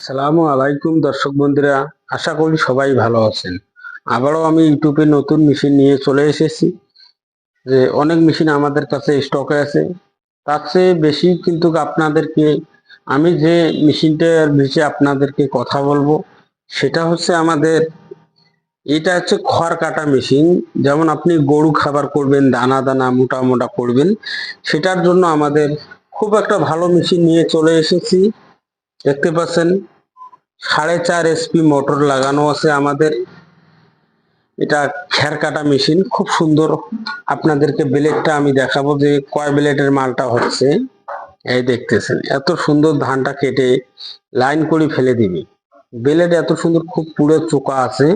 সালামু আলাইকুম, দর্শক বন্ধুরা। আশা করি সবাই ভালো আছেন। আবারও আমি ইউটিউবে নতুন মেশিন নিয়ে চলে এসেছি। যে অনেক মেশিন আমাদের কাছে স্টকে আছে। তার চেয়ে বেশি কিন্তু আপনাদেরকে আমি যে মেশিনটার বিষয়ে আপনাদেরকে কথা বলব, সেটা হচ্ছে আমাদের, এটা হচ্ছে খড় কাটা মেশিন। যেমন আপনি গরু খাবার করবেন, দানা দানা, মোটা মোটা করবেন, সেটার জন্য আমাদের খুব একটা ভালো মেশিন নিয়ে চলে এসেছি। দেখতে পাচ্ছেন, সাড়ে চার এসপি মোটর লাগানো আছে আমাদের। এটা খ্যার কাটা মেশিন খুব সুন্দর। আপনাদেরকে ব্লেডটা আমি দেখাবো যে কয় ব্লেডের মালটা হচ্ছে। এই দেখতেছেন, এত সুন্দর ধানটা কেটে লাইন করে ফেলে দিবি। ব্লেড এত সুন্দর, খুব পুরো চোকা আছে।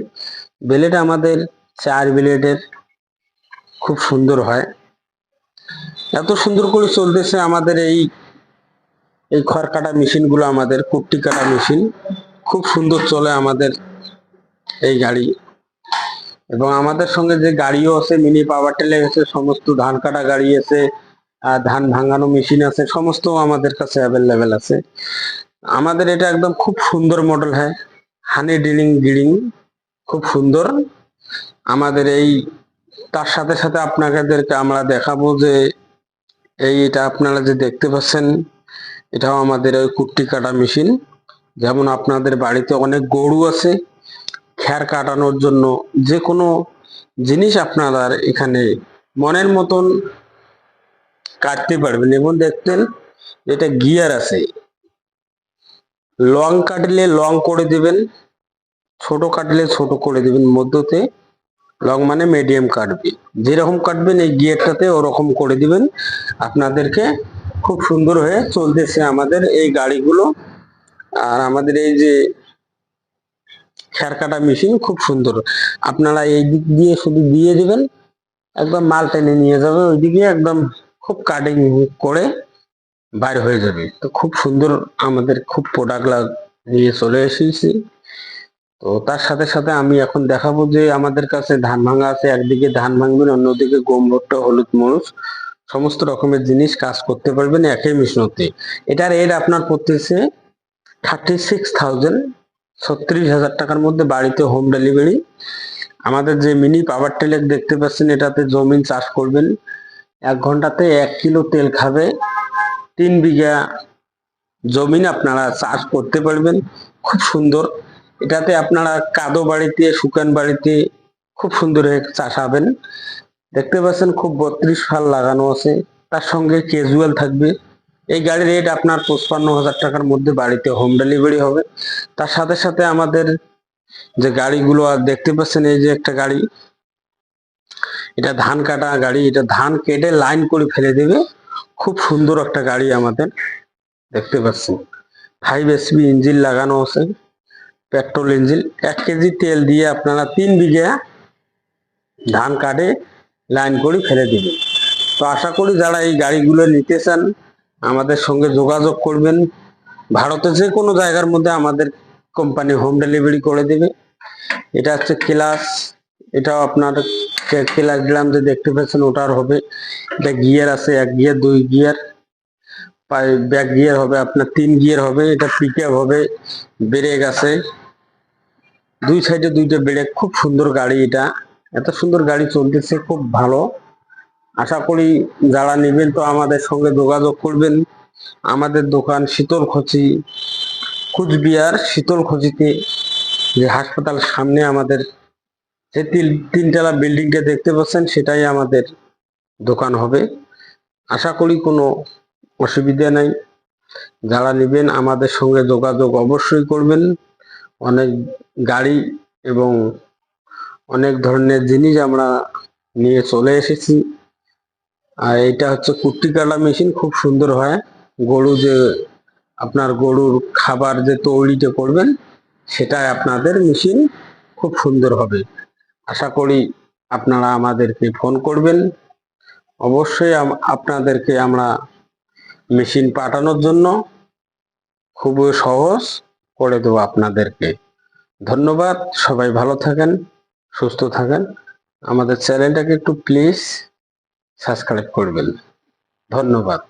ব্লেড আমাদের চার ব্লেডের খুব সুন্দর হয়। এত সুন্দর করে চলতেছে আমাদের এই এই খড় কাটা মেশিনগুলো আমাদের কুট্টি কাটা মেশিন খুব সুন্দর চলে আমাদের এই গাড়ি। এবং আমাদের সঙ্গে যে গাড়িও আছে মিনি পাওয়ার টেলে আছে, সমস্ত ধান কাটা গাড়ি আছে ধান ভাঙানো মেশিন আছে সমস্ত আমাদের কাছে অ্যাভেলেবেল আছে। আমাদের এটা একদম খুব সুন্দর মডেল হয়। হানি ডিলিং গিডিং খুব সুন্দর। আমাদের এই, তার সাথে সাথে আপনাদেরকে আমরা দেখাবো যে, এই এটা আপনারা যে দেখতে পাচ্ছেন এটাও আমাদের ওই কুট্টি কাটা মেশিন। যেমন আপনাদের বাড়িতে অনেক গরু আছে খ্যার কাটানোর জন্য যে কোনো জিনিস আপনারা এখানে মনের মতন কাটতে পারবেন। এবং দেখতেন এটা গিয়ার আছে, লং কাটলে লং করে দিবেন, ছোট কাটলে ছোট করে দিবেন, মধ্যতে লং মানে মিডিয়াম কাটবে। যেরকম কাটবেন এই গিয়ারটাতে ওরকম করে দিবেন। আপনাদেরকে খুব সুন্দর হয়ে চলতেছে আমাদের এই গাড়িগুলো। আর আমাদের এই যে খ্যার কাটা মেশিন খুব সুন্দর। আপনারা এই দিক দিয়ে শুধু দিয়ে দেবেন, একদম মাল টেনে নিয়ে যাবে ওইদিকে একদম খুব কাটিং করে বাইর হয়ে যাবে। তো খুব সুন্দর আমাদের খুব প্রোডাক্ট নিয়ে চলে এসেছি। তো তার সাথে সাথে আমি এখন দেখাবো যে আমাদের কাছে ধান ভাঙা আছে, একদিকে ধান ভাঙবেন অন্যদিকে গম ভুট্টা হলুদ মরুচ। সমস্ত রকমের জিনিস কাজ করতে পারবেন একই মেশিনতে। এটার রেট আপনার পড়তেছে থার্টি সিক্স থাউজেন্ড ছত্রিশ হাজার টাকার মধ্যে বাড়িতে হোম ডেলিভারি আমাদের যে মিনি পাওয়ার টেলেক দেখতে পাচ্ছেন, এটাতে জমিন চাষ করবেন। এক ঘন্টাতে এক কিলো তেল খাবে। তিন বিঘা জমিন আপনারা চাষ করতে পারবেন। খুব সুন্দর। এটাতে আপনারা কাদো বাড়িতে, শুকান বাড়িতে খুব সুন্দর হয়ে চাষাবেন দেখতে পাচ্ছেন খুব বত্রিশ ফাল লাগানো আছে। তার সঙ্গে ক্যাজুয়াল থাকবে। এই গাড়ির রেট আপনার পঁচপান্ন হাজার টাকার মধ্যে বাড়িতে হোম ডেলিভারি হবে। তার সাথে সাথে আমাদের যে গাড়িগুলো, আর দেখতে পাচ্ছেন এই যে একটা গাড়ি, এটা ধান কাটা গাড়ি, এটা ধান কেটে লাইন করে ফেলে দেবে। খুব সুন্দর একটা গাড়ি আমাদের, দেখতে পাচ্ছেন। ফাইভ এসপি ইঞ্জিন লাগানো আছে পেট্রোল ইঞ্জিন এক কেজি তেল দিয়ে আপনারা তিন বিঘা ধান কাটে লাইন করে ফেলে দিবেন তো আশা করি যারা এই গাড়িগুলো নিতে চান আমাদের সঙ্গে যোগাযোগ করবেন। ভারতে যে কোনো জায়গার মধ্যে আমাদের কোম্পানি হোম ডেলিভারি করে দেবে। এটা হচ্ছে ক্লাস এটাও আপনার ক্লাস দিলাম যে দেখতে পাচ্ছেন ওটার হবে। এটা গিয়ার আছে, এক গিয়ার দুই গিয়ার ব্যাক গিয়ার হবে আপনার, তিন গিয়ার হবে। এটা পিক হবে ব্রেক আছে। দুই সাইডে দুইটা ব্রেক খুব সুন্দর গাড়ি এটা। এত সুন্দর গাড়ি চলতেছে, খুব ভালো। আশা করি যারা নেবেন তো আমাদের সঙ্গে যোগাযোগ করবেন। আমাদের দোকান শীতলখচি, কুচবিহার শীতলখচিতে যে হাসপাতাল সামনে আমাদের যে তিন, তিনতলা বিল্ডিংটা দেখতে পাচ্ছেন, সেটাই আমাদের দোকান হবে। আশা করি কোনো অসুবিধা নাই। যারা নেবেন আমাদের সঙ্গে যোগাযোগ অবশ্যই করবেন। অনেক গাড়ি এবং অনেক ধরনের জিনিস আমরা নিয়ে চলে এসেছি। আর এটা হচ্ছে কুট্টি কাটা মেশিন, খুব সুন্দর হয়। গরু যে, আপনার গরুর খাবার যে তৈরিটা করবেন, সেটাই আপনাদের মেশিন খুব সুন্দর হবে। আশা করি আপনারা আমাদেরকে ফোন করবেন। অবশ্যই আপনাদেরকে আমরা মেশিন পাঠানোর জন্য খুবই সহজ করে দেবো আপনাদেরকে। ধন্যবাদ, সবাই ভালো থাকেন। সুস্থ থাকেন। আমাদের চ্যানেলটাকে একটু প্লিজ সাবস্ক্রাইব করবেন। ধন্যবাদ।